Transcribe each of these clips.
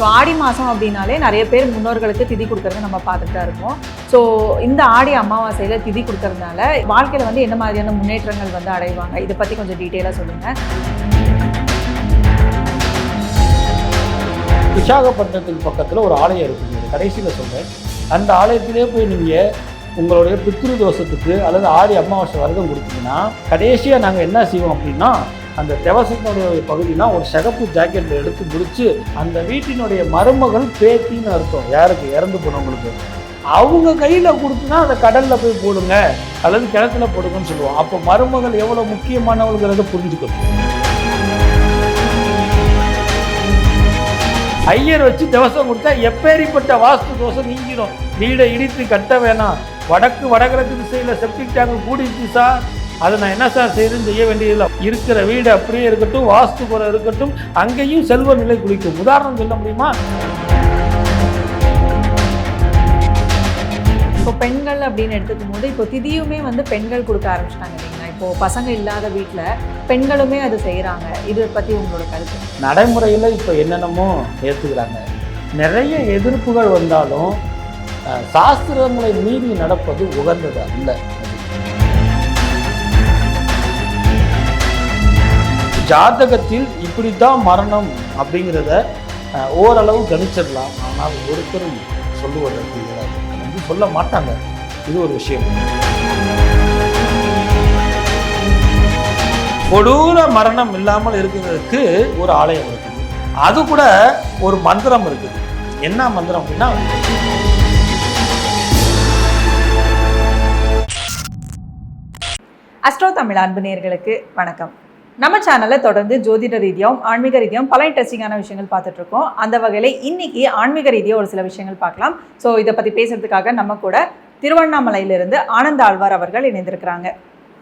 So ஆடி மாதம் அப்படின்னாலே நிறைய பேர் முன்னோர்களுக்கு திதி கொடுக்கறத நம்ம பார்த்துட்டு தான் இருக்கோம். ஸோ இந்த ஆடி அமாவாசையில் திதி கொடுக்கறதுனால வாழ்க்கையில் வந்து என்ன மாதிரியான முன்னேற்றங்கள் வந்து அடைவாங்க? இதை பற்றி கொஞ்சம் டீட்டெயிலாக சொல்லுங்கள் விசாகப்பட்டினத்துக்கு பக்கத்தில் ஒரு ஆலயம் இருக்குது. கடைசியில் சொல்கிறேன் அந்த ஆலயத்திலே போய் நீங்கள் உங்களுடைய பித்ரு தோஷத்துக்கு அல்லது ஆடி அமாவாசை விரதம் கொடுத்தீங்கன்னா கடைசியாக நாங்கள் என்ன செய்வோம் அப்படின்னா அந்த தேவசத்தினுடைய பகுதினா ஒரு சிகப்பு ஜாக்கெட்டில் எடுத்து முடிச்சு அந்த வீட்டினுடைய மருமகள் பேத்தின்னு அர்த்தம். யாருக்கு? இறந்து போனவங்களுக்கு. அவங்க கையில் கொடுத்துனா அதை கடலில் போய் போடுங்க அல்லது கிணத்துல போடுங்கன்னு சொல்லுவோம். அப்போ மருமகள் எவ்வளோ முக்கியமானவங்கிறத புரிஞ்சுக்கணும். ஐயர் வச்சு திவசம் கொடுத்தா எப்பேரிப்பட்ட வாஸ்து தோசை நீங்கிடும். வீடை இடித்து கட்ட வேணாம். வடக்கு வடகிழக்கு திசையில் செப்டிக் டேங்க் கூடிச்சு சார். அதை நான் என்ன சார் செய்யறேன்னு செய்ய வேண்டியதில்லை. இருக்கிற வீடு அப்படியே இருக்கட்டும் வாஸ்து குறை இருக்கட்டும் அங்கேயும் செல்வ நிலை குளிக்கும். உதாரணம் சொல்ல முடியுமா? இப்போ பெண்கள் அப்படின்னு எடுத்துக்கும் போது இப்போ திதியுமே வந்து பெண்கள் கொடுக்க ஆரம்பிச்சிட்டாங்க இல்லைங்களா? இப்போ பசங்க இல்லாத வீட்டில் பெண்களுமே அது செய்கிறாங்க இதை பற்றி உங்களோட கருத்து? நடைமுறையில் இப்போ என்னென்னமோ ஏற்றுக்கிறாங்க நிறைய எதிர்ப்புகள் வந்தாலும் சாஸ்திரங்களை மீறி நடப்பது உகந்தது அல்ல. ஜாதகத்தில் இப்படித்தான் மரணம் அப்படிங்கிறத ஓரளவு கணிச்சிடலாம். ஆனால் ஒருத்தரும் சொல்லுவதற்கு வந்து சொல்ல மாட்டாங்க. இது ஒரு விஷயம். கொடூர மரணம் இல்லாமல் இருக்கிறதுக்கு ஒரு ஆலயம் இருக்குது. அது கூட ஒரு மந்திரம் இருக்குது. என்ன மந்திரம் அப்படின்னா அஸ்ட்ரோ தமிழ் அன்பு நேர்களுக்கு வணக்கம். நம்ம சேனலில் தொடர்ந்து ஜோதிட ரீதியாகவும் ஆன்மீக ரீதியாகவும் பல இன்ட்ரெஸ்டிங்கான விஷயங்கள் பார்த்துட்டு இருக்கோம் அந்த வகையில் இன்னைக்கு ஆன்மீக ரீதியாக ஒரு சில விஷயங்கள் பார்க்கலாம். ஸோ இதை பற்றி பேசுறதுக்காக நம்ம கூட திருவண்ணாமலையிலிருந்து ஆனந்த ஆழ்வார் அவர்கள் இணைந்திருக்கிறாங்க.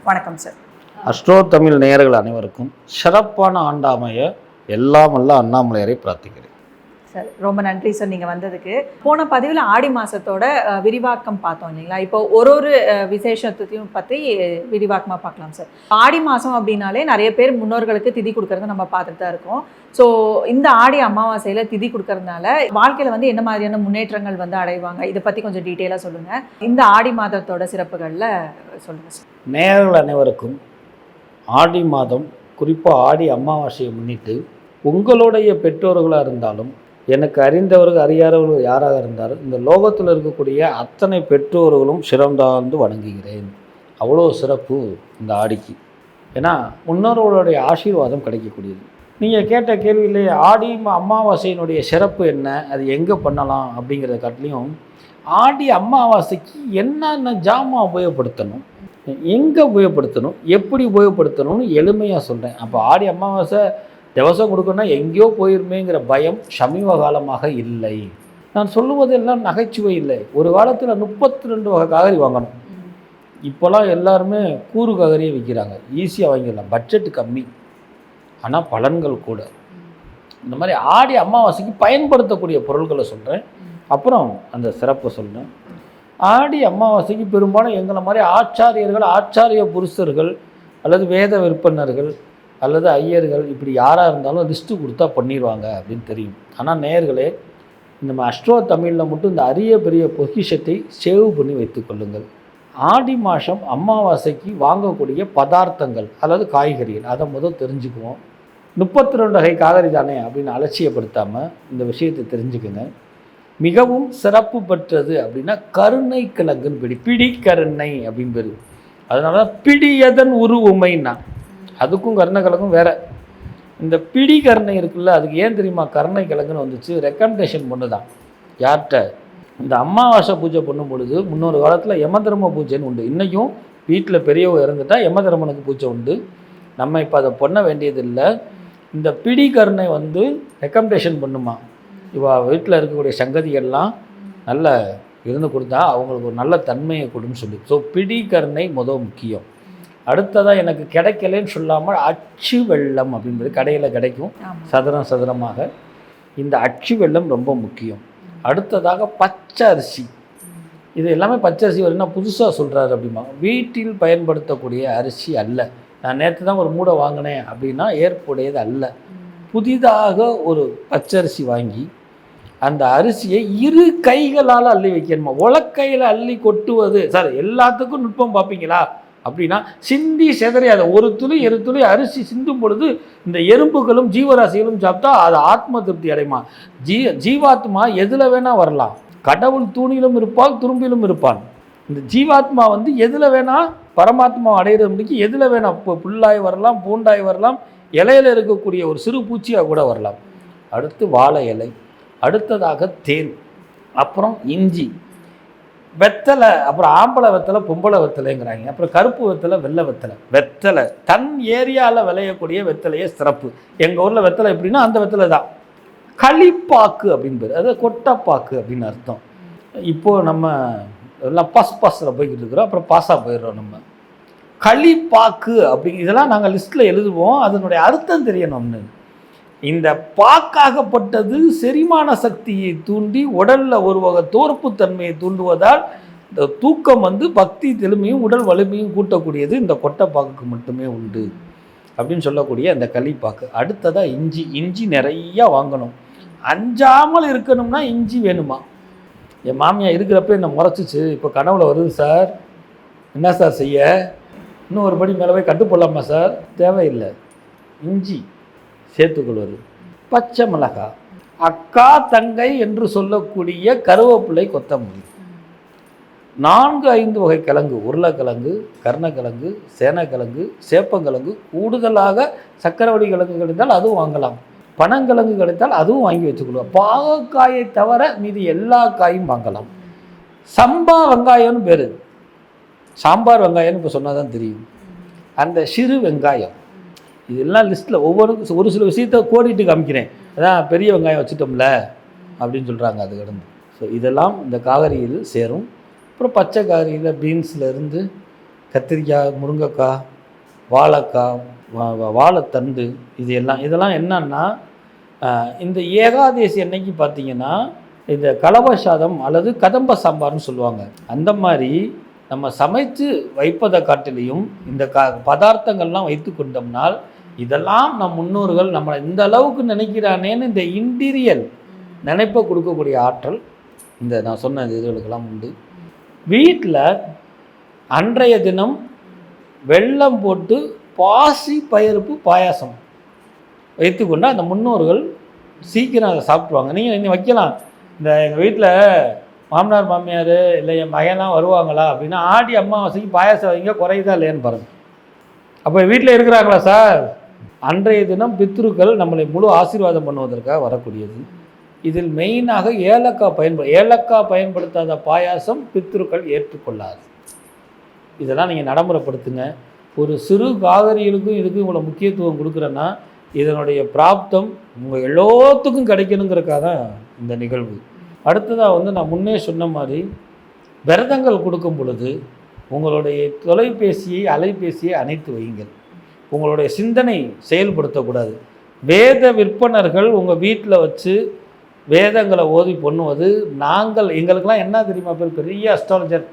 வணக்கம் சார் அஸ்ட்ரோ தமிழ் நேயர்கள் அனைவருக்கும் சிறப்பான ஆண்டாமைய எல்லாம் வல்ல அண்ணாமலையரை பிரார்த்திக்கிறேன். சார் ரொம்ப நன்றி சார் நீங்கள் வந்ததுக்கு. போன பதிவில் ஆடி மாதத்தோட விரிவாக்கம் பார்த்தோம் இல்லைங்களா? இப்போ ஒரு ஒரு விசேஷத்தையும் பற்றி விரிவாக்கமாக பார்க்கலாம் சார். ஆடி மாதம் அப்படின்னாலே நிறைய பேர் முன்னோர்களுக்கு திதி கொடுக்கறத நம்ம பார்த்துட்டு தான் இருக்கோம். ஸோ இந்த ஆடி அமாவாசையில் திதி கொடுக்கறதுனால வாழ்க்கையில் வந்து என்ன மாதிரியான முன்னேற்றங்கள் வந்து அடைவாங்க? இதை பற்றி கொஞ்சம் டீட்டெயிலாக சொல்லுங்கள் இந்த ஆடி மாதத்தோட சிறப்புகளில் சொல்லுங்கள் சார். நேர்கள் அனைவருக்கும் ஆடி மாதம் குறிப்பாக ஆடி அமாவாசையை முன்னிட்டு உங்களுடைய பெற்றோர்களாக இருந்தாலும் எனக்கு அறிந்தவர்கள் அறியாதவர்கள் யாராக இருந்தாலும் இந்த லோகத்தில் இருக்கக்கூடிய அத்தனை பெற்றோர்களும் சிறந்தாழ்ந்து வணங்குகிறேன். அவ்வளோ சிறப்பு இந்த ஆடிக்கு. ஏன்னா முன்னோர்களுடைய ஆசீர்வாதம் கிடைக்கக்கூடியது. நீங்கள் கேட்ட கேள்வியிலே ஆடி அமாவாசையினுடைய சிறப்பு என்ன? அது எங்கே பண்ணலாம்? அப்படிங்கிறத காட்டிலையும் ஆடி அமாவாசைக்கு என்னென்ன ஜாமான் உபயோகப்படுத்தணும்? எங்கே உபயோகப்படுத்தணும்? எப்படி உபயோகப்படுத்தணும்னு எளிமையாக சொல்கிறேன் அப்போ ஆடி அமாவாசை திவசம் கொடுக்கணும்னா எங்கேயோ போயிருமேங்கிற பயம் சமீப காலமாக இல்லை. நான் சொல்லுவதெல்லாம் நகைச்சுவை இல்லை. ஒரு காலத்தில் முப்பத்தி ரெண்டு வகை காகரி வாங்கணும். இப்போல்லாம் எல்லாருமே கூறு காகரியே விற்கிறாங்க. ஈஸியாக வாங்கிடலாம். பட்ஜெட் கம்மி. ஆனால் பலன்கள் கூட. இந்த மாதிரி ஆடி அமாவாசைக்கு பயன்படுத்தக்கூடிய பொருட்களை சொல்கிறேன் அப்புறம் அந்த சிறப்பை சொல்கிறேன் ஆடி அமாவாசைக்கு பெரும்பாலும் எங்களை மாதிரி ஆச்சாரியர்கள் ஆச்சாரிய புருஷர்கள் அல்லது வேத விற்பனர்கள் அல்லது ஐயர்கள் இப்படி யாராக இருந்தாலும் லிஸ்ட்டு கொடுத்தா பண்ணிடுவாங்க அப்படின்னு தெரியும். ஆனால் நேயர்களே நம்ம அஸ்ட்ரோ தமிழில் மட்டும் இந்த அரிய பெரிய பொக்கிஷத்தை சேவ் பண்ணி வைத்துக்கொள்ளுங்கள் ஆடி மாதம் அமாவாசைக்கு வாங்கக்கூடிய பதார்த்தங்கள் அதாவது காய்கறிகள் அதை முதல் தெரிஞ்சுக்குவோம். முப்பத்தி ரெண்டு வகை காய்கறி தானே அப்படின்னு அலட்சியப்படுத்தாமல் இந்த விஷயத்தை தெரிஞ்சுக்குங்க. மிகவும் சிறப்பு பெற்றது அப்படின்னா கருணை கிழங்குன்னு பிடி பிடி கருணை அப்படின்னு பேர். அதனால பிடியதன் உருவுமைன்னா. அதுக்கும் கருணை வேறு. இந்த பிடி கருணை இருக்குல்ல அதுக்கு ஏன் தெரியுமா கருணை கிழங்குன்னு வந்துச்சு? ரெக்கமெண்டேஷன் பொண்ணு தான். யார்கிட்ட? இந்த அமாவாசை பூஜை பண்ணும் பொழுது முன்னொரு காலத்தில் யமதர்ம பூஜைன்னு உண்டு. இன்றைக்கும் வீட்டில் பெரியவங்க இறந்துட்டால் யமதர்மனுக்கு பூஜை உண்டு. நம்ம இப்போ அதை பண்ண வேண்டியதில்லை. இந்த பிடி கருணை வந்து ரெக்கமெண்டேஷன் பண்ணுமா? இவா வீட்டில் இருக்கக்கூடிய சங்கதிகள்லாம் நல்ல இருந்து கொடுத்தா அவங்களுக்கு ஒரு நல்ல தன்மையை கொடுன்னு சொல்லி. ஸோ பிடி கருணை முதல் முக்கியம். அடுத்ததாக எனக்கு கிடைக்கலன்னு சொல்லாமல் அச்சு வெள்ளம் அப்படின்றது கடையில் கிடைக்கும். சதுரம் சதுரமாக. இந்த அச்சு வெள்ளம் ரொம்ப முக்கியம். அடுத்ததாக பச்சை அரிசி இது எல்லாமே பச்சை அரிசி வரும்னா புதுசாக சொல்கிறாரு அப்படிமா வீட்டில் பயன்படுத்தக்கூடிய அரிசி அல்ல. நான் நேற்று தான் ஒரு மூடை வாங்கினேன் அப்படின்னா ஏற்புடையது அல்ல. புதிதாக ஒரு பச்சரிசி வாங்கி அந்த அரிசியை இரு கைகளால் அள்ளி வைக்கணுமா? உலக்கையில் அள்ளி கொட்டுவது. சார் எல்லாத்துக்கும் நுட்பம் பார்ப்பீங்களா? அப்படின்னா சிந்தி செதறி அதை ஒரு துளி இரு துளி அரிசி சிந்தும் பொழுது இந்த எறும்புகளும் ஜீவராசிகளும் சாப்பிட்டா அது ஆத்ம திருப்தி அடையுமா? ஜீ ஜீவாத்மா எதில் வேணால் வரலாம். கடவுள் தூணிலும் இருப்பால் துரும்பிலும் இருப்பான் இந்த ஜீவாத்மா வந்து எதில் வேணால் பரமாத்மா அடையிற முடிக்கு எதில் வேணால் இப்போ புல்லாய் வரலாம் பூண்டாய் வரலாம் இலையில இருக்கக்கூடிய ஒரு சிறு பூச்சியாக கூட வரலாம். அடுத்து வாழை இலை அடுத்ததாக தேன் அப்புறம் இஞ்சி. வெத்தலை அப்புறம் ஆம்பளை வெத்தலை பொம்பளை வெத்தலைங்கிறாங்க. அப்புறம் கருப்பு வெத்தலை வெள்ளை வெத்தலை. வெத்தலை. தன் ஏரியாவில் விளையக்கூடிய வெத்தலையே சிறப்பு. எங்கள் ஊரில் வெத்தலை எப்படின்னா அந்த வெத்தலை தான். களிப்பாக்கு அப்படின்னு பேர். அது கொட்டைப்பாக்கு அப்படின்னு அர்த்தம். இப்போது நம்ம எல்லாம் பஸ் பஸ்ஸில் போய்கிட்டு இருக்கிறோம். அப்புறம் பாஸாக போயிடுறோம் நம்ம. களிப்பாக்கு அப்படி இதெல்லாம் நாங்கள் லிஸ்ட்டில் எழுதுவோம். அதனுடைய அர்த்தம் தெரியணும்னு. இந்த பாக்காகப்பட்டது செரிமான சக்தியை தூண்டி உடலில் ஒரு வகை தோற்பு தன்மையை தூண்டுவதால் இந்த தூக்கம் வந்து பக்தி தெளிமையும் உடல் வலிமையும் கூட்டக்கூடியது. இந்த கொட்டைப்பாக்குக்கு மட்டுமே உண்டு அப்படின்னு சொல்லக்கூடிய அந்த களிப்பாக்கு அடுத்ததாக இஞ்சி. இஞ்சி நிறையா வாங்கணும். அஞ்சாமல் இருக்கணும்னா இஞ்சி வேணுமா? என் மாமியார் இருக்கிறப்ப என்னை முறைச்சிச்சு. இப்போ கனவுல வருது சார். என்ன சார் செய்ய? இன்னும் ஒரு படி மேலே போய் கட்டுப்படலாமா சார்? தேவையில்லை. இஞ்சி. சேர்த்துக்கொள்வது. பச்சை மிளகாய் அக்கா தங்கை என்று சொல்லக்கூடிய கருவேப்பிலை கொத்தமல்லி. நான்கு ஐந்து வகை கிழங்கு உருளைக்கிழங்கு கர்ணக்கிழங்கு சேனக்கிழங்கு சேப்பங்கிழங்கு கூடுதலாக சக்கரவடி கிழங்கு கிடைத்தால் அதுவும் வாங்கலாம். பனங்கிழங்கு கிடைத்தால் அதுவும் வாங்கி வச்சுக்கொள்வோம் பாகக்காயை தவிர மீதி எல்லா காயும் வாங்கலாம். சம்பா வெங்காயம்னு பேர். சாம்பார் வெங்காயம்னு இப்போ சொன்னால் தான் தெரியும். அந்த சிறு வெங்காயம். இதெல்லாம் லிஸ்ட்டில் ஒவ்வொரு ஒரு சில விஷயத்த கோடிட்டு காமிக்கிறேன். அதான் பெரிய வெங்காயம் வச்சுட்டோம்ல அப்படின்னு சொல்கிறாங்க அது கடந்து. ஸோ இதெல்லாம் இந்த காகரியில் சேரும். அப்புறம் பச்சை காகரியில் பீன்ஸில் இருந்து கத்திரிக்காய் முருங்கைக்காய் வாழைக்காய் வா- வா- வாழைத்தண்டு இது எல்லாம் இதெல்லாம் என்னன்னா இந்த ஏகாதேசி அன்னைக்கு பார்த்தீங்கன்னா இந்த கலவ சாதம் அல்லது கதம்ப சாம்பார்னு சொல்லுவாங்க. அந்த மாதிரி நம்ம சமைத்து வைப்பதை காட்டிலையும் இந்த க பதார்த்தங்கள்லாம் வைத்து கொண்டோம்னால் இதெல்லாம் நம் முன்னோர்கள் நம்மளை இந்த அளவுக்கு நினைக்கிறானேன்னு இந்த இன்டீரியல் நினைப்பை கொடுக்கக்கூடிய ஆற்றல் இந்த நான் சொன்ன இதுகளுக்கெல்லாம் உண்டு. வீட்டில் அன்றைய தினம் வெள்ளம் போட்டு பாசி பயிருப்பு பாயாசம். வைத்துக்கொண்டு அந்த முன்னோர்கள் சீக்கிரம் அதை சாப்பிடுவாங்க நீங்கள் இன்னும் வைக்கலாம். இந்த எங்கள் வீட்டில் மாமனார் மாமியார் இல்லை என் மகன்லாம் வருவாங்களா அப்படின்னா ஆடி அம்மாவாசைக்கு பாயாசம் வைங்க குறையுதா இல்லையான்னு பாருங்கள் அப்போ வீட்டில் இருக்கிறாங்களா சார்? அன்றைய தினம் பித்ருக்கள் நம்மளை முழு ஆசீர்வாதம் பண்ணுவதற்காக வரக்கூடியது. இதில் மெயினாக ஏலக்காய் பயன்படு ஏலக்காய் பயன்படுத்தாத பாயாசம் பித்ருக்கள் ஏற்றுக்கொள்ளாது. இதெல்லாம் நீங்கள் நடைமுறைப்படுத்துங்க. ஒரு சிறு காகரிகளுக்கும் இதுக்கும் இவ்வளோ முக்கியத்துவம் கொடுக்குறேன்னா இதனுடைய பிராப்தம் உங்கள் எல்லோத்துக்கும் கிடைக்கணுங்கிறக்காக தான் இந்த நிகழ்வு. அடுத்ததாக வந்து நான் முன்னே சொன்ன மாதிரி விரதங்கள் கொடுக்கும் பொழுது உங்களுடைய தொலைபேசியை அலைபேசியை அணைத்து வையுங்கள். உங்களுடைய சிந்தனை செயல்படுத்தக்கூடாது. வேத விற்பனர்கள் உங்கள் வீட்டில் வச்சு வேதங்களை ஓதி பண்ணுவது நாங்கள் எங்களுக்கெல்லாம் என்ன தெரியுமா பேர் பெரிய அஸ்ட்ராலஜர்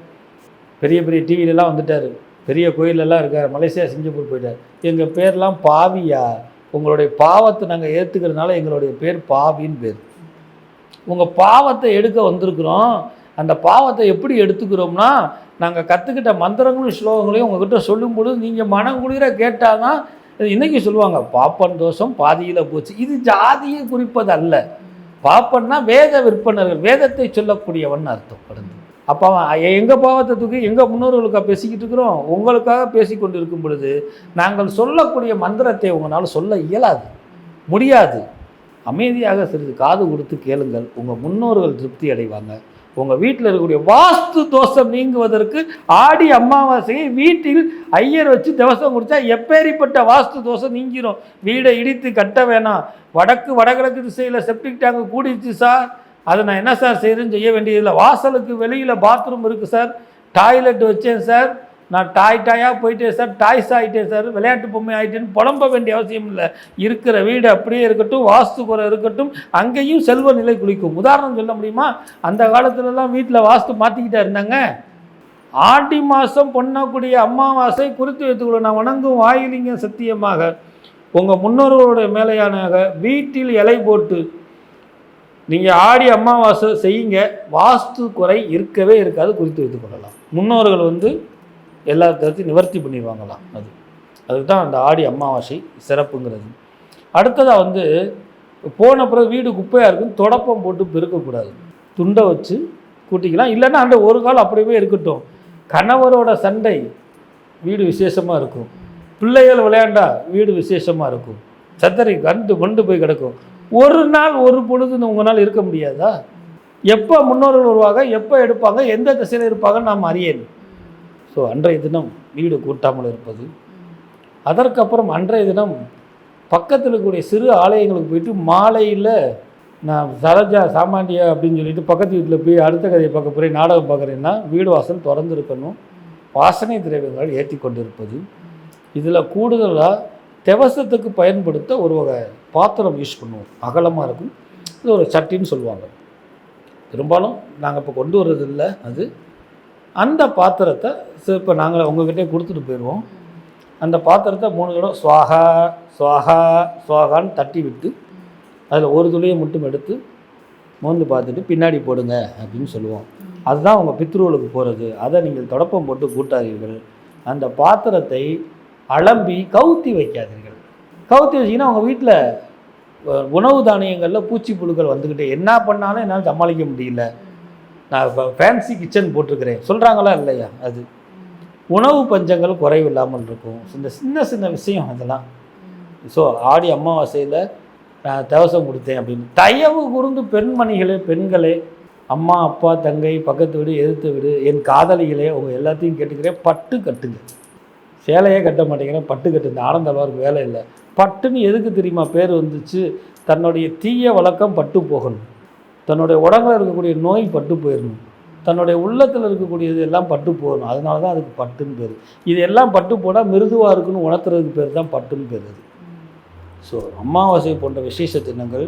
பெரிய பெரிய டிவிலெலாம் வந்துட்டார். பெரிய கோயிலெல்லாம் இருக்கார் மலேசியா சிங்கப்பூர் போயிட்டார். எங்கள் பேர்லாம் பாவியா? உங்களுடைய பாவத்தை நாங்கள் ஏற்றுக்கிறதுனால எங்களுடைய பேர் பாவின்னு பேர். உங்கள் பாவத்தை எடுக்க வந்திருக்கிறோம். அந்த பாவத்தை எப்படி எடுத்துக்கிறோம்னா நாங்கள் கற்றுக்கிட்ட மந்திரங்களும் ஸ்லோகங்களையும் உங்ககிட்ட சொல்லும்பொழுது நீங்கள் மனங்குளிர கேட்டால் தான் இன்றைக்கி சொல்லுவாங்க பாப்பன் தோஷம் பாதியில் போச்சு. இது ஜாதியை குறிப்பது அல்ல பாப்பன்னா வேத விற்பனர்கள் வேதத்தை சொல்லக்கூடியவன் அர்த்தம் கடந்து அப்போ எங்கள் பாவத்தை தூக்கி எங்கள் முன்னோர்களுக்காக பேசிக்கிட்டு இருக்கிறோம்? உங்களுக்காக பேசி கொண்டு இருக்கும் பொழுது நாங்கள் சொல்லக்கூடிய மந்திரத்தை உங்களால் சொல்ல இயலாது முடியாது. அமைதியாக சிறிது காது கொடுத்து கேளுங்கள். உங்கள் முன்னோர்கள் திருப்தி அடைவாங்க. உங்கள் வீட்டில் இருக்கக்கூடிய வாஸ்து தோஷம் நீங்குவதற்கு ஆடி அமாவாசையை வீட்டில் ஐயர் வச்சு திவசம் குடித்தா எப்பேரிப்பட்ட வாஸ்து தோஷம் நீங்கிரும். வீடை இடித்து கட்ட வேணாம். வடக்கு வடகிழக்கு திசையில் செப்டிக் டேங்கு கூடிச்சு சார் அதை நான் என்ன சார் செய்யறேன்னு செய்ய வேண்டியதில்லை. வாசலுக்கு வெளியில் பாத்ரூம் இருக்குது சார் டாய்லெட் வச்சேன் சார் நான் டாய் டாயாக போயிட்டேன் சார் டாய்ஸ் ஆகிட்டேன் சார் விளையாட்டு பொம்மை ஆகிட்டேன்னு புலம்ப வேண்டிய அவசியம் இல்லை. இருக்கிற வீடு அப்படியே இருக்கட்டும் வாஸ்து குறை இருக்கட்டும் அங்கேயும் செல்வ நிலை குளிக்கும். உதாரணம் சொல்ல முடியுமா? அந்த காலத்துலலாம் வீட்டில் வாஸ்து மாற்றிக்கிட்டா இருந்தாங்க? ஆடி மாதம் பொண்ணக்கூடிய அமாவாசை குறித்து வைத்துக்கொள்ள நான் வணங்கும் வாயிலிங்க சத்தியமாக. உங்கள் முன்னோர்களுடைய மேலையான வீட்டில் இலை போட்டு நீங்கள் ஆடி அமாவாசை செய்யுங்க. வாஸ்து குறை இருக்கவே இருக்காது குறித்து வைத்துக்கொள்ளலாம் முன்னோர்கள் வந்து எல்லா கருத்தையும் நிவர்த்தி பண்ணிடுவாங்களாம் அது. அதுக்கு தான் அந்த ஆடி அமாவாசை சிறப்புங்கிறது. அடுத்ததாக வந்து போன பிறகு வீடு குப்பையாக இருக்கும் தொடப்பம் போட்டு பெருக்கக்கூடாது. துண்டை வச்சு கூட்டிக்கலாம். இல்லைன்னா அந்த ஒரு கால் அப்படியே இருக்கட்டும். கணவரோட சண்டை வீடு விசேஷமாக இருக்கும். பிள்ளைகள் விளையாண்டா வீடு விசேஷமாக இருக்கும். சத்தரை கண்டு கொண்டு போய் கிடக்கும். ஒரு நாள் ஒரு பொழுது உங்களால் இருக்க முடியாதா? எப்போ முன்னோர்கள் வருவாங்க எப்போ எடுப்பாங்க எந்த திசையில் இருப்பாங்கன்னு நாம் அறியேன் ஸோ அன்றைய தினம் வீடு கூட்டாமல் இருப்பது. அதற்கப்புறம் அன்றைய தினம் பக்கத்தில் இருக்கக்கூடிய சிறு ஆலயங்களுக்கு போயிட்டு மாலையில் நான் சரஜா சாமாண்டியா அப்படின்னு சொல்லிட்டு பக்கத்து வீட்டில் போய் அடுத்த கதையை பார்க்க போகிறேன் நாடகம் பார்க்குறேன்னா வீடு வாசல் திறந்துருக்கணும். வாசனை திரவியங்கள் ஏற்றி கொண்டு இருப்பது இதில் கூடுதலாக தெவசத்துக்கு பயன்படுத்த ஒரு வகை பாத்திரம் யூஸ் பண்ணுவோம். அகலமாக இருக்கும். இது ஒரு சட்டின்னு சொல்லுவாங்க. பெரும்பாலும் நாங்கள் இப்போ கொண்டு வர்றதில்ல அது. அந்த பாத்திரத்தை இப்போ நாங்கள் உங்ககிட்டே கொடுத்துட்டு போயிடுவோம் அந்த பாத்திரத்தை மூணு தடவை சுவாகா சுவாகா சுவாகான்னு தட்டி விட்டு அதில் ஒரு துளியை மட்டும் எடுத்து மோந்து பார்த்துட்டு பின்னாடி போடுங்க அப்படின்னு சொல்லுவோம். அதுதான் உங்கள் பித்ருவலுக்கு போகிறது அதை நீங்கள் தொடப்பம் போட்டு கூட்டாதீர்கள். அந்த பாத்திரத்தை அலம்பி கவுத்தி வைக்காதீர்கள். கவுத்தி வச்சிங்கன்னா உங்கள் வீட்டில் உணவு தானியங்களில் பூச்சி புழுக்கள் வந்துக்கிட்டே என்ன பண்ணாலும் என்னால் சமாளிக்க முடியல. நான் இப்போ ஃபேன்சி கிச்சன் போட்டிருக்கிறேன். சொல்கிறாங்களா இல்லையா? அது. உணவு பஞ்சங்கள் குறைவில்லாமல் இருக்கும். இந்த சின்ன சின்ன விஷயம் அதெல்லாம். ஸோ ஆடி அமாவாசையில் நான் தவசம் கொடுத்தேன் அப்படின்னு. தயவு கூர்ந்து பெண்மணிகளே பெண்களே அம்மா அப்பா தங்கை பக்கத்து வீடு எதிர்த்து வீடு என் காதலிகளே உங்கள் எல்லாத்தையும் கேட்டுக்கிறேன். பட்டு கட்டுங்க. சேலையே கட்ட மாட்டேங்கிறேன் பட்டு கட்டு. இந்த ஆனந்தளவாருக்கு வேலை இல்லை. பட்டுன்னு எதுக்கு தெரியுமா? பேர் வந்துச்சு. தன்னுடைய தீய வழக்கம் பட்டு போகணும். தன்னுடைய உடம்புல இருக்கக்கூடிய நோய் பட்டு போயிடணும். தன்னுடைய உள்ளத்தில் இருக்கக்கூடியது எல்லாம் பட்டு போகணும் அதனால தான் அதுக்கு பட்டுன்னு பேர். இது எல்லாம் பட்டு போனால் மிருதுவாக இருக்குன்னு உணர்த்துறதுக்கு பேர் தான் பட்டுன்னு பேர் அது. ஸோ அமாவாசை போன்ற விசேஷ தினங்கள்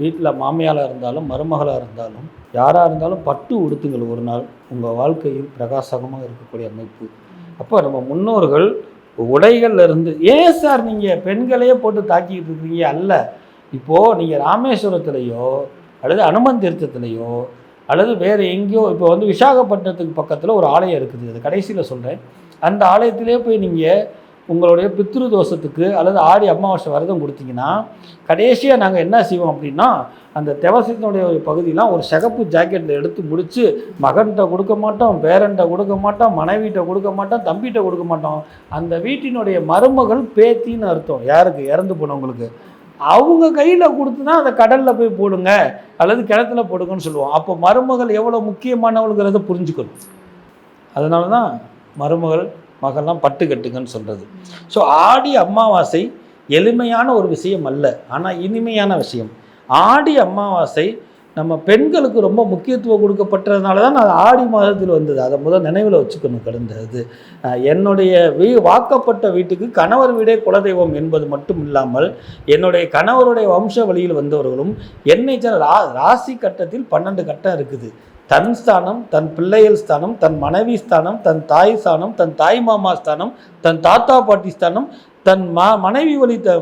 வீட்டில் மாமியாளாக இருந்தாலும் மருமகளாக இருந்தாலும் யாராக இருந்தாலும் பட்டு உடுத்துங்கள் ஒரு நாள். உங்கள் வாழ்க்கையில் பிரகாசகமாக இருக்கக்கூடிய அமைப்பு. அப்போ நம்ம முன்னோர்கள் உடைகள்ல இருந்து ஏன் சார் நீங்கள் பெண்களையே போட்டு தாக்கிட்டு இருக்கீங்க? அல்ல. இப்போது நீங்கள் ராமேஸ்வரத்துலேயோ அல்லது அனுமன் தீர்த்தத்துலேயோ அல்லது வேறு எங்கேயோ இப்போ வந்து விசாகப்பட்டினத்துக்கு பக்கத்தில் ஒரு ஆலயம் இருக்குது அது கடைசியில் சொல்கிறேன் அந்த ஆலயத்திலே போய் நீங்கள் உங்களுடைய பித்ரு தோஷத்துக்கு அல்லது ஆடி அமாவாசை விரதம் கொடுத்தீங்கன்னா கடைசியாக நாங்கள் என்ன செய்வோம் அப்படின்னா அந்த தெவசத்தினுடைய ஒரு பகுதியெலாம் ஒரு சிகப்பு ஜாக்கெட்டில் எடுத்து முடித்து மகன்கிட்ட கொடுக்க மாட்டோம் பேரன்ட்ட கொடுக்க மாட்டோம் மனைவிட்ட கொடுக்க மாட்டோம் தம்பிகிட்ட கொடுக்க மாட்டோம். அந்த வீட்டினுடைய மருமகள் பேத்தின்னு அர்த்தம். யாருக்கு? இறந்து போனவங்களுக்கு. அவங்க கையில் கொடுத்து தான் அதை கடலில் போய் போடுங்க அல்லது கிணத்துல போடுங்கன்னு சொல்லுவோம். அப்போ மருமகள் எவ்வளோ முக்கியமானவளுங்கிறத புரிஞ்சுக்கணும். அதனால தான் மருமகள் மகள்லாம் பட்டு கட்டுங்கன்னு சொல்கிறது ஸோ ஆடி அமாவாசை எளிமையான ஒரு விஷயம் அல்ல. ஆனால் இனிமையான விஷயம். ஆடி அமாவாசை நம்ம பெண்களுக்கு ரொம்ப முக்கியத்துவம் கொடுக்கப்பட்டதுனால தான் அது ஆடி மாதத்தில் வந்தது. அதை முதல் நினைவில் வச்சுக்கணும் கடந்தது. என்னுடைய வீ வாக்கப்பட்ட வீட்டுக்கு கணவர் வீடே குலதெய்வம் என்பது மட்டும் இல்லாமல் என்னுடைய கணவருடைய வம்ச வழியில் வந்தவர்களும் என்னை ரா ராசி கட்டத்தில் பன்னெண்டு கட்டம் இருக்குது. தன் ஸ்தானம் தன் பிள்ளைகள் ஸ்தானம் தன் மனைவி ஸ்தானம் தன் தாய் ஸ்தானம் தன் தாய் மாமா ஸ்தானம் தன் தாத்தா பாட்டி ஸ்தானம் தன் மா மனைவி வழி த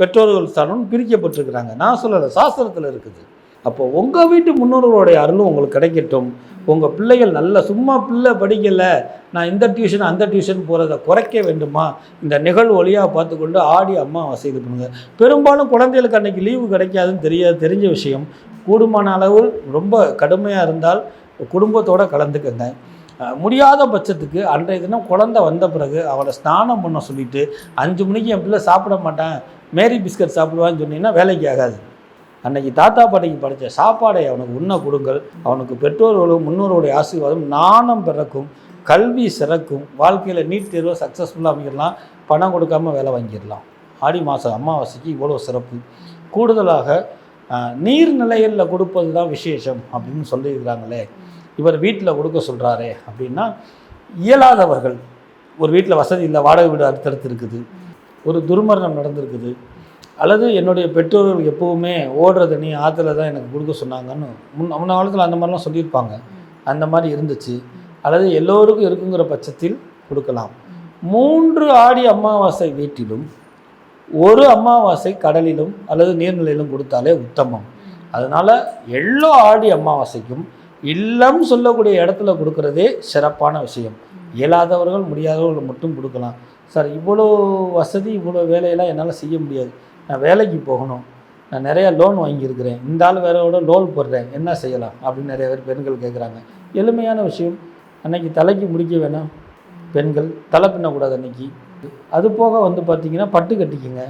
பெற்றோர்கள் ஸ்தானம் பிரிக்கப்பட்டிருக்கிறாங்க. நான் சொல்லலை சாஸ்திரத்தில் இருக்குது. அப்போ உங்கள் வீட்டு முன்னோர்களுடைய அருளும் உங்களுக்கு கிடைக்கட்டும். உங்கள் பிள்ளைகள் நல்ல சும்மா பிள்ளை படிக்கலை. நான் இந்த டியூஷன் அந்த டியூஷன் போகிறத குறைக்க வேண்டுமா? இந்த நிகழ்வு வழியாக பார்த்துக்கொண்டு ஆடி அம்மா வசதி பண்ணுங்க. பெரும்பாலும் குழந்தைகளுக்கு அன்றைக்கி லீவு கிடைக்காதுன்னு தெரியாது தெரிஞ்ச விஷயம். கூடுமான அளவு ரொம்ப கடுமையாக இருந்தால் குடும்பத்தோடு கலந்துக்கங்க. முடியாத பட்சத்துக்கு அன்றைய தினம் குழந்தை வந்த பிறகு அவளை ஸ்நானம் பண்ண சொல்லிவிட்டு அஞ்சு மணிக்கு என் பிள்ளை சாப்பிட மாட்டேன். மேரி பிஸ்கட் சாப்பிடுவான்னு சொன்னீங்கன்னா வேலைக்கு ஆகாது. அன்னைக்கு தாத்தா பாட்டிக்கு படித்த சாப்பாடை அவனுக்கு உண்ண கொடுங்கள். அவனுக்கு பெற்றோர்களும் முன்னோருடைய ஆசீர்வாதம் நாணம் பிறக்கும். கல்வி சிறக்கும். வாழ்க்கையில் நீட் தேர்வை சக்ஸஸ்ஃபுல்லாக அமைக்கலாம் பணம் கொடுக்காம வேலை வாங்கிடலாம். ஆடி மாதம் அமாவாசைக்கு இவ்வளோ சிறப்பு. கூடுதலாக நீர்நிலைகளில் கொடுப்பது தான் விசேஷம் அப்படின்னு சொல்லியிருக்கிறாங்களே. இவர் வீட்டில் கொடுக்க சொல்கிறாரே அப்படின்னா இயலாதவர்கள் ஒரு வீட்டில் வசதி இல்லை வாடகை வீடு அடுத்தடுத்து இருக்குது. ஒரு துர்மரணம் நடந்திருக்குது. அல்லது என்னுடைய பெற்றோர்கள் எப்போவுமே ஓடுற தண்ணி ஆற்றுல தான் எனக்கு கொடுக்க சொன்னாங்கன்னு முன் முன்ன காலத்தில் அந்த மாதிரிலாம் சொல்லியிருப்பாங்க. அந்த மாதிரி இருந்துச்சு. அல்லது எல்லோருக்கும் இருக்குங்கிற பட்சத்தில் கொடுக்கலாம். மூன்று ஆடி அமாவாசை வீட்டிலும் ஒரு அமாவாசை கடலிலும் அல்லது நீர்நிலையிலும் கொடுத்தாலே உத்தமம். அதனால் எல்லோ ஆடி அமாவாசைக்கும் இல்லம் சொல்லக்கூடிய இடத்துல கொடுக்கறதே சிறப்பான விஷயம். இயலாதவர்கள் முடியாதவர்கள் மட்டும் கொடுக்கலாம். சார் இவ்வளோ வசதி இவ்வளோ வேலையெல்லாம் என்னால் செய்ய முடியாது. நான் வேலைக்கு போகணும். நான் நிறையா லோன் வாங்கியிருக்கிறேன். இந்த ஆள் வேறோட லோன் போடுறேன். என்ன செய்யலாம்? அப்படின்னு நிறைய பேர் பெண்கள் கேட்குறாங்க எளிமையான விஷயம். அன்னைக்கு தலைக்கு முடிக்க வேணாம். பெண்கள் தலை பின்னக்கூடாது அன்னைக்கு. அது போக வந்து பார்த்தீங்கன்னா பட்டு கட்டிக்குங்க.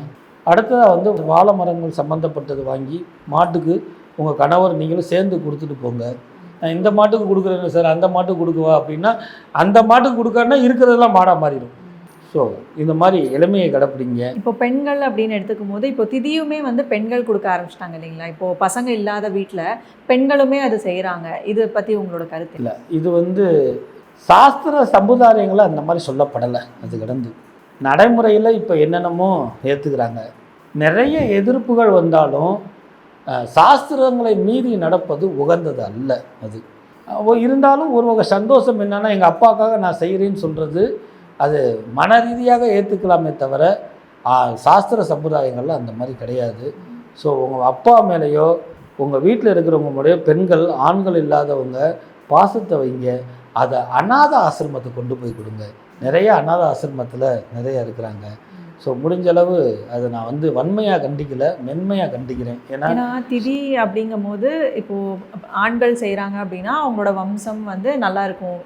அடுத்ததாக வந்து வாழை மரங்கள் சம்மந்தப்பட்டது வாங்கி மாட்டுக்கு உங்கள் கணவர் நீங்களும் சேர்ந்து கொடுத்துட்டு போங்க. நான் இந்த மாட்டுக்கு கொடுக்குறேன் சார் அந்த மாட்டுக்கு கொடுக்குவா அப்படின்னா அந்த மாட்டுக்கு கொடுக்கறன்னா இருக்கிறதெல்லாம் மாடாக மாறிடும். ஸோ இந்த மாதிரி எளிமையை கடைப்பிடிங்க. இப்போ பெண்கள் அப்படின்னு எடுத்துக்கும் போது இப்போ திதியுமே வந்து பெண்கள் கொடுக்க ஆரம்பிச்சிட்டாங்க இல்லைங்களா? இப்போ பசங்க இல்லாத வீட்டில் பெண்களுமே அது செய்கிறாங்க இதை பற்றி உங்களோட கருத்து இல்லை இது வந்து சாஸ்திர சமுதாயங்களை அந்த மாதிரி சொல்லப்படலை அது கிடந்து. நடைமுறையில் இப்போ என்னென்னமோ ஏற்றுக்கிறாங்க நிறைய எதிர்ப்புகள் வந்தாலும் சாஸ்திரங்களை மீறி நடப்பது உகந்தது அல்ல அது. இருந்தாலும் ஒரு வகை சந்தோஷம் என்னென்னா எங்கள் அப்பாக்காக நான் செய்கிறேன்னு சொல்கிறது அது மன ரீதியாக ஏற்றுக்கலாமே தவிர சாஸ்திர சம்பிரதாயங்களில் அந்த மாதிரி கிடையாது. ஸோ உங்கள் அப்பா மேலேயோ உங்கள் வீட்டில் இருக்கிறவங்க மேலேயோ பெண்கள் ஆண்கள் இல்லாதவங்க பாசத்தை வைங்க. அதை அநாத ஆசிரமத்தை கொண்டு போய் கொடுங்க. நிறைய அநாத ஆசிரமத்தில் நிறைய இருக்கிறாங்க. ஸோ முடிஞ்ச அளவு அதை நான் வந்து வன்மையாக கண்டிக்கல மென்மையாக கண்டிக்கிறேன். ஏன்னா திதி அப்படிங்கும் போது இப்போது ஆண்கள் செய்கிறாங்க அப்படின்னா அவங்களோட வம்சம் வந்து நல்லா இருக்கும்.